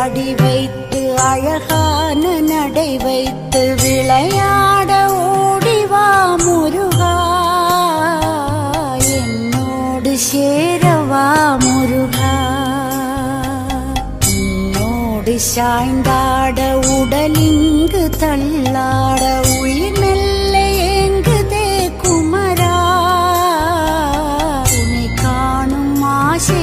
மீது அடி வைத்து அழகான நடை வைத்து விளையாட ஓடிவா முருகா. என்னோடு சேரவா முருகா. என்னோடு சாய்ந்தாட உடலிங்கு தள்ளாட உயிர் மெல்ல ஏங்குதே குமரா. உன்னை காணும் ஆசை